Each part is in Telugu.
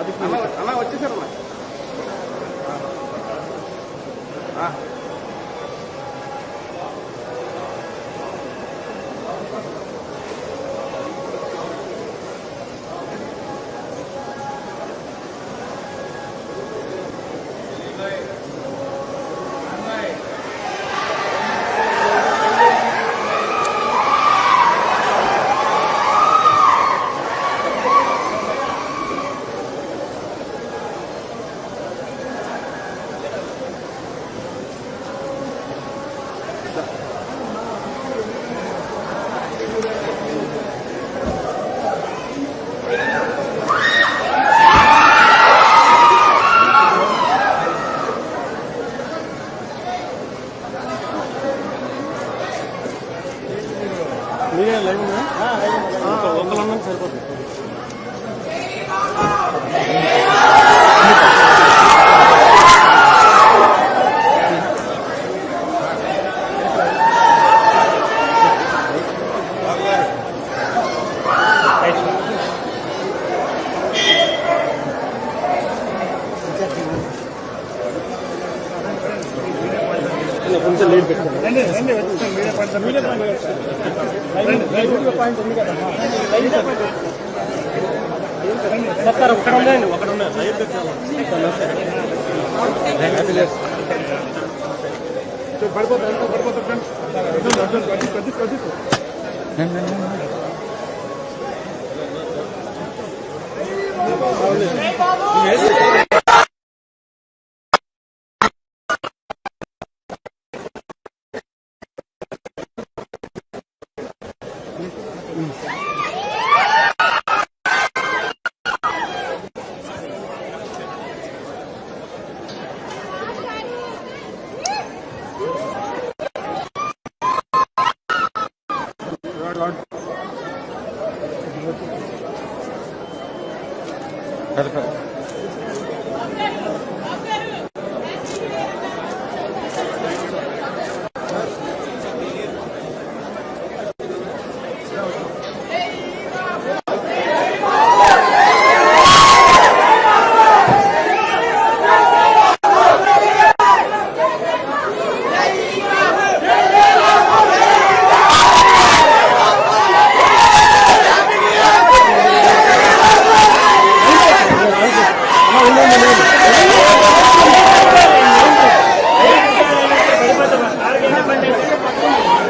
అన్న వచ్చేసారమ్మా. సార్ ఒకటి ఉన్నాయండి ఒకటి ఉన్నాయి పడిపోతా పడిపోతా ఫ్రెండ్స్ Thank.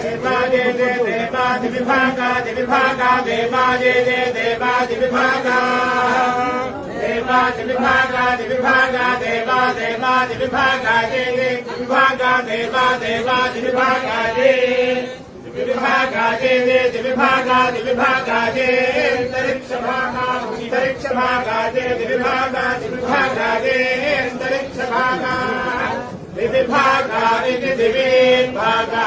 నుంచి. దేవాది విభాగాది విభాగా దేవాజే దేవాది విభాగా దేవాది విభాగాది విభాగా దేవా దేవాది విభాగా విభాగా దేవా దేవాది విభాగా దే విభాగాదే దే అంతరిక్ష భాగా అంతరిక్ష అంతరిక్ష భాగా విభాగా దివే భాగా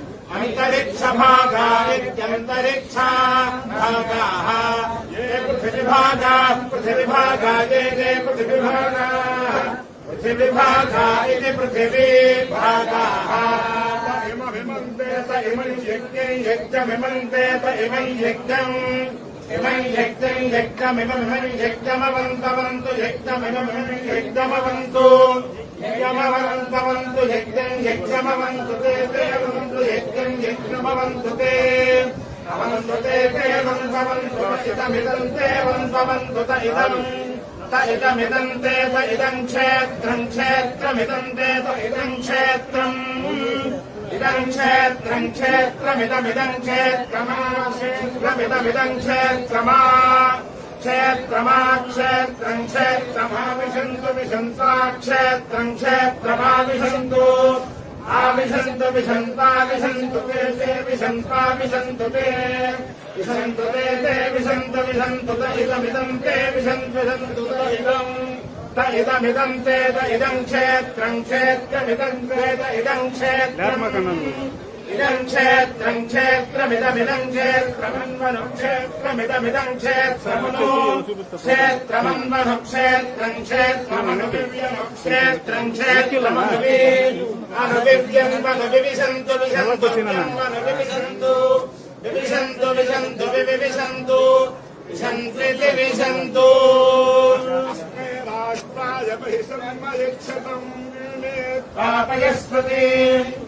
अन्तरिक्षभागादित्यन्तरिक्षा भागाः ये पृथिविभागाः पृथिविभागा ये ये पृथिविभागाः पृथिविभागा इति पृथिवी भागाः इमविमन्तेत इमम् यज्ञम् यज्ञमिमन्तेत इमम् यज्ञम् इमम् यज्ञम् यज्ञमिममिमम् यज्ञमवन्तवन्तु यज्ञमिममिमम् यज्ञमवन्तु యజమవంతవంతు యజ్ఞం యజ్ఞమవంతు తే ప్రేమంతు యజ్ఞం యజ్ఞమవంతు తే. అవంతు తే ప్రేమంతవంతు ఇదమిదం తే వంతవంతు త ఇదం. త ఇదమిదం తే త ఇదం క్షేత్రం క్షేత్రమిదం తే త ఇదం క్షేత్రం. ఇదం క్షేత్రం క్షేత్రమిదమిదం క్షేత్రమా? క్షేత్రమిదమిదం క్షేత్రమా? क्षेत्रमिदमिदं क्षेत्रमा क्षेत्रमा क्षेत्रं क्षेत्रमा विशन्तु विशन्ता क्षेत्रं क्षेत्रमा विशन्तु आविशन्तु विशन्ता विशन्तु ते ते विशन्ता विशन्तु ते विशन्तु ते ते विशन्तु विशन्तु त इदमिदं ते विशन्तु विशन्तु त इदम् त इदमिदं ते त इदं क्षेत्रं क्षेत्रमिदं ते त इदं क्षेत्रम् ఇదం క్షేత్రం క్షేత్రమిదమిదం క్షేత్రమన్వను క్షేత్రమిదమిదం క్షేత్రమను క్షేత్రమన్వను క్షేత్రం క్షేత్రమను క్షేత్రం క్షేత్రమను అనువివ్యం మను వివిశంతు విశంతు మను వివిశంతు. వివిశంతు విశంతు వివిశంతు. విశంతి విశంతు బాష్పాయ బహిసన్మయక్షతం పాపయస్పతి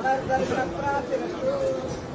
Guarda il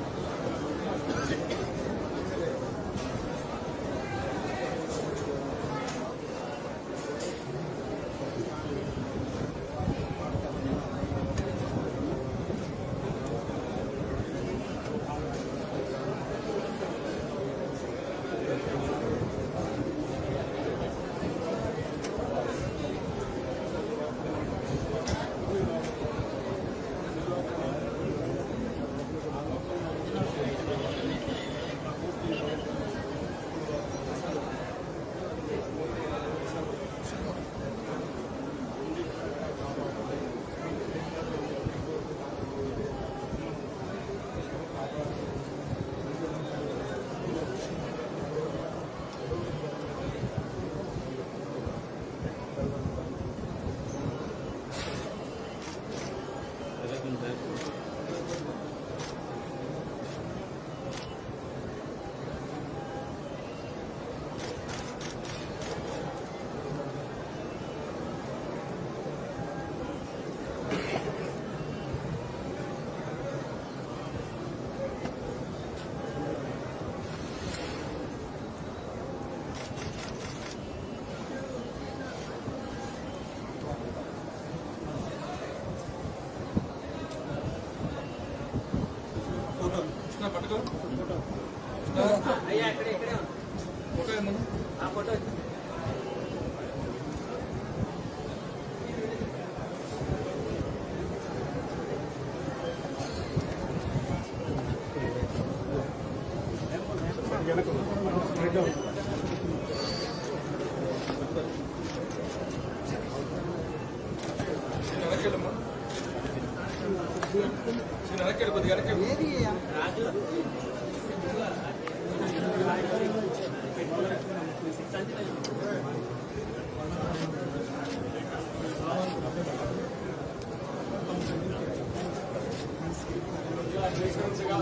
చేసినట్టుగా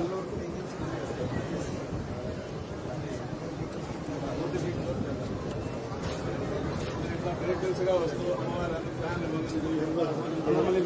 మిరకల్స్గా వస్తూ అమ్మవారి ప్లాన్లు మమ్మల్ని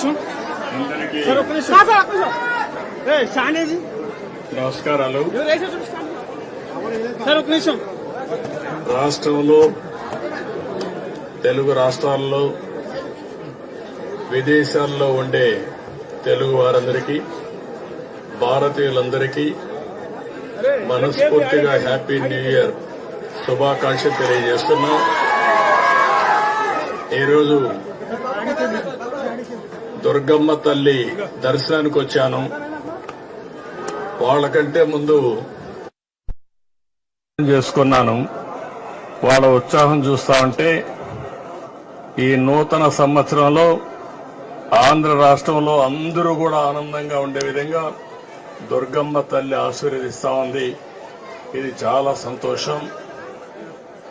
మేడం మేడం ఒక్క నిమిషం సార్ ఒక్క నిమిషం ఏ స్టాండ్ ఏది నమస్కారాలు సార్? ఒక్క నిమిషం రాష్ట్రంలో తెలుగు రాష్ట్రాల్లో విదేశాల్లో ఉండే తెలుగు వారందరికీ భారతీయులందరికీ మనస్ఫూర్తిగా హ్యాపీ న్యూ ఇయర్ శుభాకాంక్షలు తెలియజేస్తున్నాం. ఈరోజు దుర్గమ్మ తల్లి దర్శనానికి వచ్చాను వాళ్ళకంటే ముందు చేసుకున్నాను. వాళ్ళ ఉత్సాహం చూస్తా ఉంటే ఈ నూతన సంవత్సరంలో ఆంధ్ర రాష్ట్రంలో అందరూ కూడా ఆనందంగా ఉండే విధంగా దుర్గమ్మ తల్లి ఆశీర్వదిస్తా ఉంది. ఇది చాలా సంతోషం.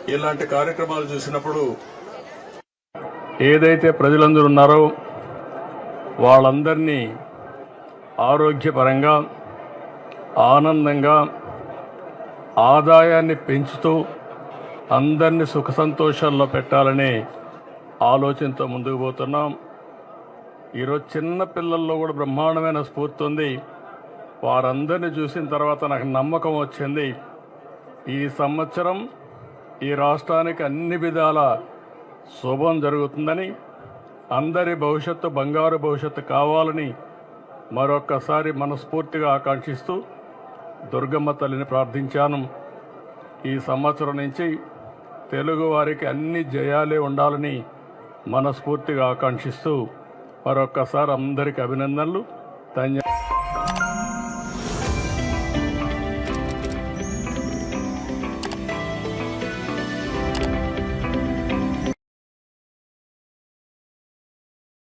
ఇలాంటి కార్యక్రమాలు చూసినప్పుడు ఏదైతే ప్రజలందరూ ఉన్నారో వాళ్ళందరినీ ఆరోగ్యపరంగా ఆనందంగా ఆదాయాన్ని పెంచుతూ అందరినీ సుఖ సంతోషాల్లో పెట్టాలనే ఆలోచనతో ముందుకు పోతున్నాం. ఈరోజు చిన్న పిల్లల్లో కూడా బ్రహ్మాండమైన స్ఫూర్తి ఉంది. వారందరినీ చూసిన తర్వాత నాకు నమ్మకం వచ్చింది. ఈ సంవత్సరం ఈ రాష్ట్రానికి అన్ని విధాల శుభం జరుగుతుందని అందరి భవిష్యత్తు బంగారు భవిష్యత్తు కావాలని మరొక్కసారి మనస్ఫూర్తిగా ఆకాంక్షిస్తూ దుర్గమ్మ తల్లిని ప్రార్థించాను. ఈ సంవత్సరం నుంచి తెలుగువారికి అన్ని జయాలే ఉండాలని మనస్ఫూర్తిగా ఆకాంక్షిస్తూ మరొక్కసారి అందరికి అభినందనలు. ధన్యవాదాలు